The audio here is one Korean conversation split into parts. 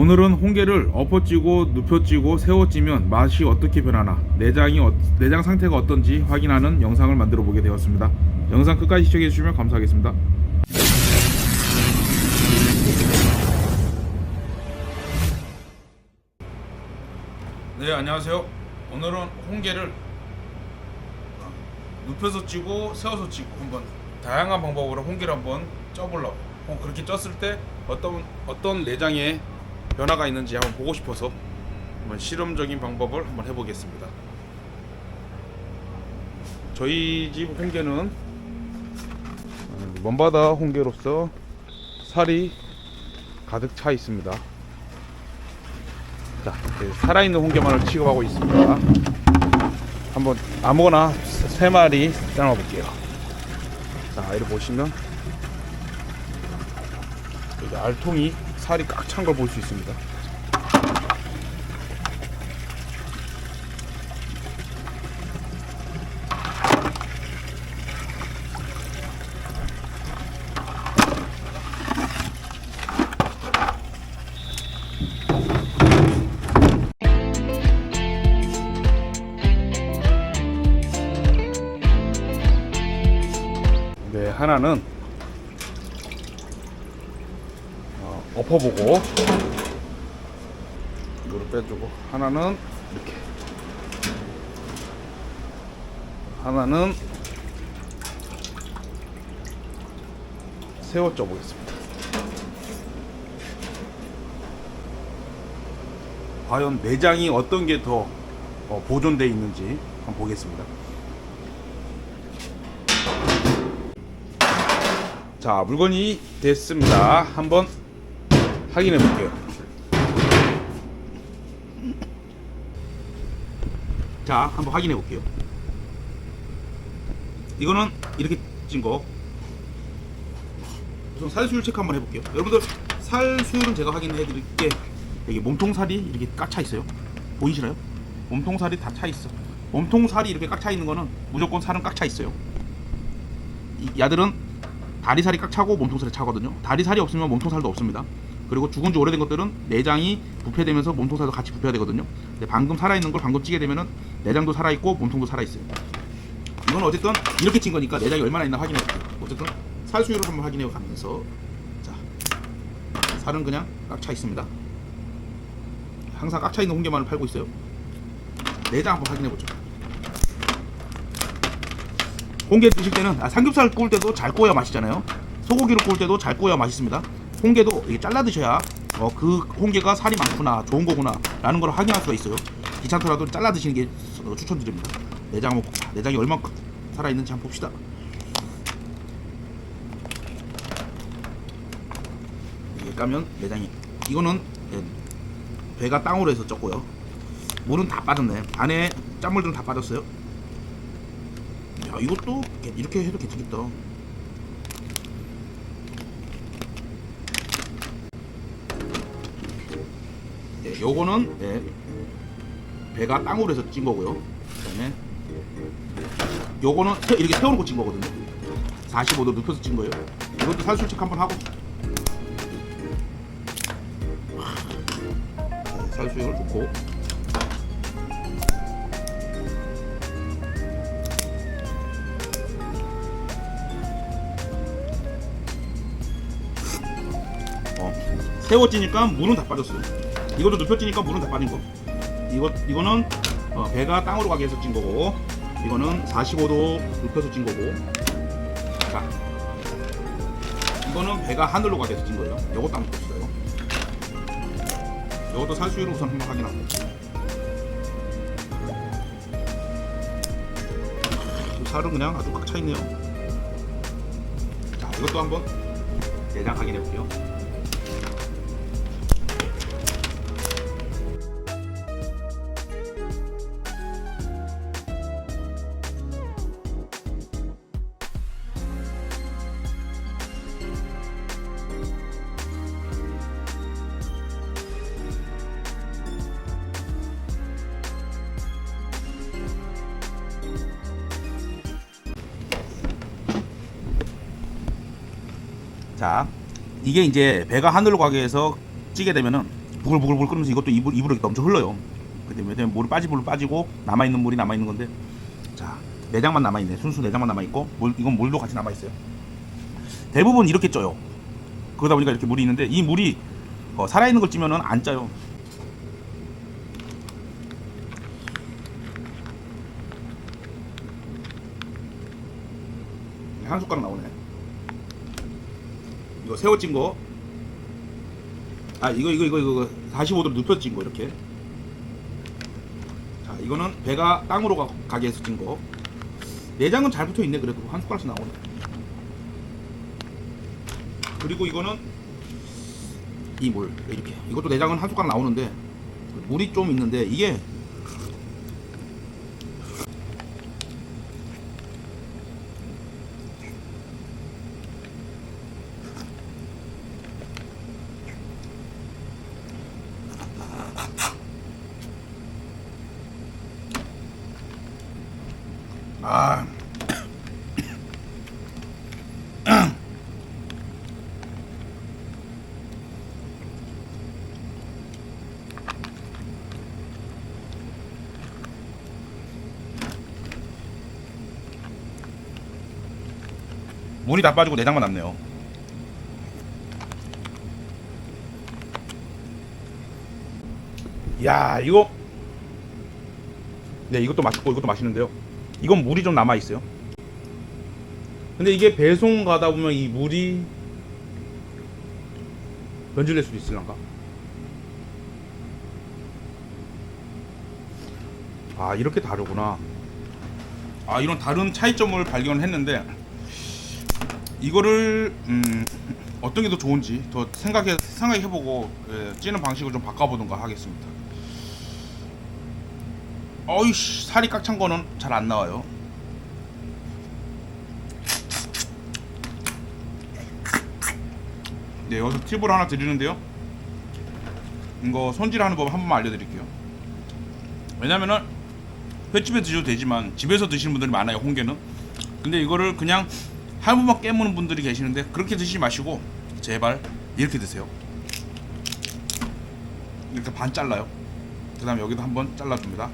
오늘은 홍게를 엎어찌고 눕혀찌고 세워찌면 맛이 어떻게 변하나 내장이 어- 내장 상태가 어떤지 확인하는 영상을 만들어 보게 되었습니다. 영상 끝까지 시청해 주시면 감사하겠습니다. 네 안녕하세요. 오늘은 홍게를 눕혀서 찌고 세워서 찌고 한번 다양한 방법으로 홍게를 한번 쪄보려고 어, 그렇게 쪘을 때 어떤 어떤 내장에 변화가 있는지 한번 보고 싶어서 한번 실험적인 방법을 한번 해보겠습니다. 저희 집 홍게는 어, 먼바다 홍게로서 살이 가득 차 있습니다. 자, 살아있는 홍게만을 취급하고 있습니다. 한번 아무거나 세 마리 삶아 볼게요. 자, 이렇게 보시면 여기 알통이 살이 꽉 찬 걸 볼 수 있습니다. 네, 하나는 어, 엎어보고 이거를 빼주고 하나는 이렇게 하나는 세워 쪄 보겠습니다. 과연 내장이 어떤 게 더 보존돼 있는지 한번 보겠습니다. 자 물건이 됐습니다 한번 확인해 볼게요. 자 한번 확인해 볼게요. 이거는 이렇게 찐 거. 우선 살수율 체크 한번 해볼게요. 여러분들 살수율은 제가 확인해 드릴게. 여기 몸통살이 이렇게 꽉 차 있어요. 보이시나요? 몸통살이 다 차 있어. 몸통살이 이렇게 꽉 차 있는 거는 무조건 살은 꽉 차 있어요. 이 야들은 다리살이 꽉 차고 몸통살이 차거든요. 다리살이 없으면 몸통살도 없습니다. 그리고 죽은 지 오래된 것들은 내장이 부패되면서 몸통살도 같이 부패가 되거든요. 근데 방금 살아있는 걸 방금 찌게 되면은 내장도 살아있고 몸통도 살아있어요. 이건 어쨌든 이렇게 찐 거니까 내장이 얼마나 있나 확인해 볼게요. 어쨌든 살 수율을 한번 확인해 가면서 자 살은 그냥 꽉 차 있습니다. 항상 꽉 차 있는 홍게만을 팔고 있어요. 내장 한번 확인해 보죠. 홍게 드실 때는 아, 삼겹살 구울 때도 잘 구워야 맛있잖아요. 소고기를 구울 때도 잘 구워야 맛있습니다. 홍게도 잘라 드셔야 어, 그 홍게가 살이 많구나, 좋은 거구나 라는 걸 확인할 수가 있어요. 귀찮더라도 잘라 드시는 게 어, 추천드립니다. 내장 한번 내장이 얼만큼 살아 있는지 한번 봅시다. 이게 까면 내장이 이거는 예, 배가 땅으로 해서 쪘고요. 물은 다 빠졌네. 안에 짠물들은 다 빠졌어요. 야 이것도 개- 이렇게 해도 괜찮겠다 네, 요거는 네, 배가 땅으로 해서 찐 거고요. 그 다음에 요거는 세- 이렇게 세워놓고 찐 거거든요. 45도 눕혀서 찐 거예요. 이것도 체크 한번 하고. 네, 살수율을 좋고. 어, 세워지니까 물은 다 빠졌어요. 이것도 눕혀지니까 물은 다 빠진 거. 이거 이거는 어, 배가 땅으로 가게 해서 찐 거고, 이거는 45도 눕혀서 찐 거고. 자, 이거는 배가 하늘로 가게 해서 찐 거예요. 이것도 한번 봅시다요. 이것도 살수율을 우선 한번 확인하고. 이 살은 그냥 아주 꽉 차 있네요. 자, 이것도 한번 내장 확인해 볼게요. 자, 이게 이제 배가 하늘로 가게 해서 찌게 되면은 부글부글부글 끓으면서 이것도 입으로, 입으로 넘쳐 흘러요. 근데 왜냐면 물이 빠지 물로 빠지고 남아 있는 물이 남아 있는 건데 자 내장만 남아 있네. 순수 내장만 남아 있고 물 이건 물도 같이 남아 있어요. 대부분 이렇게 쪄요. 그러다 보니까 이렇게 물이 있는데 이 물이 어, 살아 있는 걸 찌면은 안 짜요. 한 숟가락 나오네. 이거 새우 찐 거. 아 이거 이거 이거 이거 45도로 눕혀 찐 거 이렇게. 자 이거는 배가 땅으로 가, 가게 해서 찐 거. 내장은 잘 붙어 있네 그래도 한 숟가락씩 나오네. 그리고 이거는 이 물 이렇게 이것도 내장은 한 숟가락 나오는데 물이 좀 있는데 이게 아 물이 다 빠지고 내장만 남네요. 야 이거 네 이것도 맛있고 이것도 맛있는데요. 이건 물이 좀 남아 있어요. 근데 이게 배송 가다 보면 이 물이 변질될 수도 있을란가? 아 이렇게 다르구나. 아 이런 다른 차이점을 발견했는데 이거를 음, 어떤 게 더 좋은지 더 생각해 생각해보고 예, 찌는 방식을 좀 바꿔보던가 하겠습니다. 어이씨 살이 꽉 찬 거는 잘 안 나와요. 네 여기서 팁을 하나 드리는데요. 이거 손질하는 법 한 번만 알려드릴게요. 왜냐면은 횟집에 드셔도 되지만 집에서 드시는 분들이 많아요 홍게는. 근데 이거를 그냥 한 번만 깨무는 분들이 계시는데 그렇게 드시지 마시고 제발 이렇게 드세요. 이렇게 반 잘라요. 그 다음에 여기도 한번 잘라줍니다.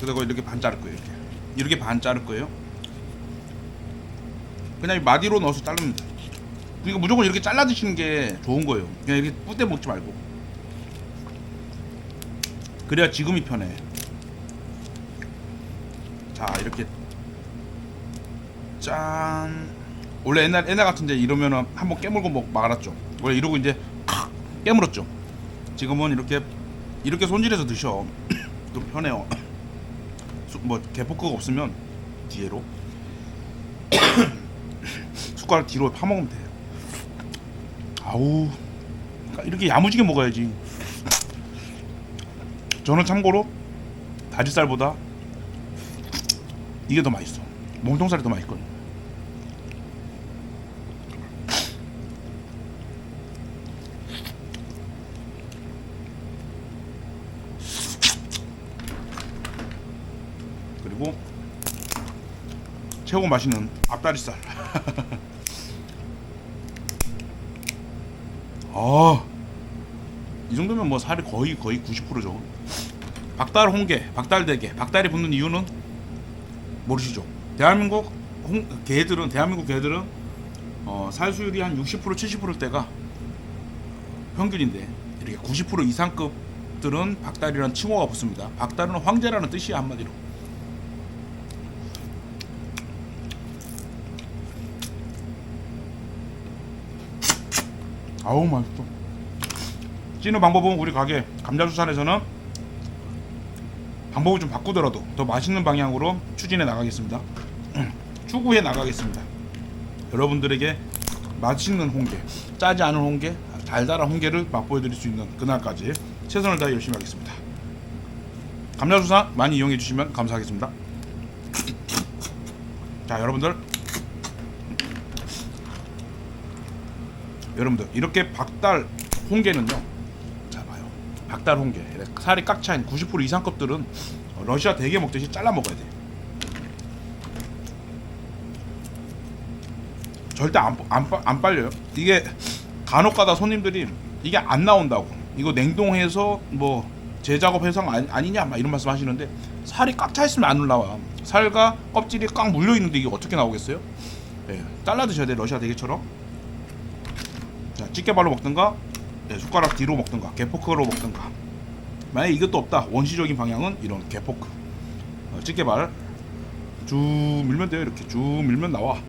그리고 이렇게 반 자를 거예요. 이렇게 이렇게 반 자를 거예요. 그냥 이 마디로 넣어서 자르면 돼. 그러니까 무조건 이렇게 잘라 드시는 게 좋은 거예요. 그냥 이렇게 뿌대 먹지 말고. 그래야 지금이 편해. 자 이렇게 짠. 원래 옛날 옛날 같은데 이러면은 한번 깨물고 먹 말았죠. 원래 이러고 이제 칵 깨물었죠. 지금은 이렇게 이렇게 손질해서 드셔. 좀 편해요. 수- 뭐 개포크가 없으면 뒤에로 숟가락 뒤로 파먹으면 돼. 아우 그러니까 이렇게 야무지게 먹어야지. 저는 참고로 다리살보다 이게 더 맛있어. 몸통살이 더 맛있거든. 그리고 최고 맛있는 앞다리살. 아, 이 정도면 뭐 살이 거의 거의 90%죠. 박달 홍게, 박달 대게, 박달이 붙는 이유는 모르시죠? 대한민국 홍, 개들은 대한민국 개들은 어, 살수율이 한 60% 70%일 때가 평균인데 이렇게 90% 이상급들은 박달이라는 칭호가 붙습니다. 박달은 황제라는 뜻이야 한마디로. 아우 맛있어. 찌는 방법은 우리 가게 감자수산에서는 방법을 좀 바꾸더라도 더 맛있는 방향으로 추진해 나가겠습니다. 추구해 나가겠습니다. 여러분들에게 맛있는 홍게, 짜지 않은 홍게, 달달한 홍게를 맛보여드릴 수 있는 그날까지 최선을 다해 열심히 하겠습니다. 감자수산 많이 이용해 주시면 감사하겠습니다. 자 여러분들 여러분들 이렇게 박달 홍게는요 자 봐요 박달 홍게 살이 꽉 차인 90% 이상 컵들은 러시아 대게 먹듯이 잘라 먹어야 돼. 절대 안, 안, 빠- 안 빨려요. 이게 간혹 가다 손님들이 이게 안 나온다고 이거 냉동해서 뭐 재작업해서 아니, 아니 냐 막 이런 말씀 하시는데 살이 꽉 차 있으면 안 올라와. 살과 껍질이 꽉 물려 있는데 이게 어떻게 나오겠어요? 예, 잘라 드셔야 돼 러시아 대게처럼. 자, 집게발로 먹든가 네, 숟가락 뒤로 먹든가 개포크로 먹든가. 만약에 이것도 없다 원시적인 방향은 이런 개포크. 어, 집게발. 쭉 밀면 돼요 이렇게. 쭉 밀면 나와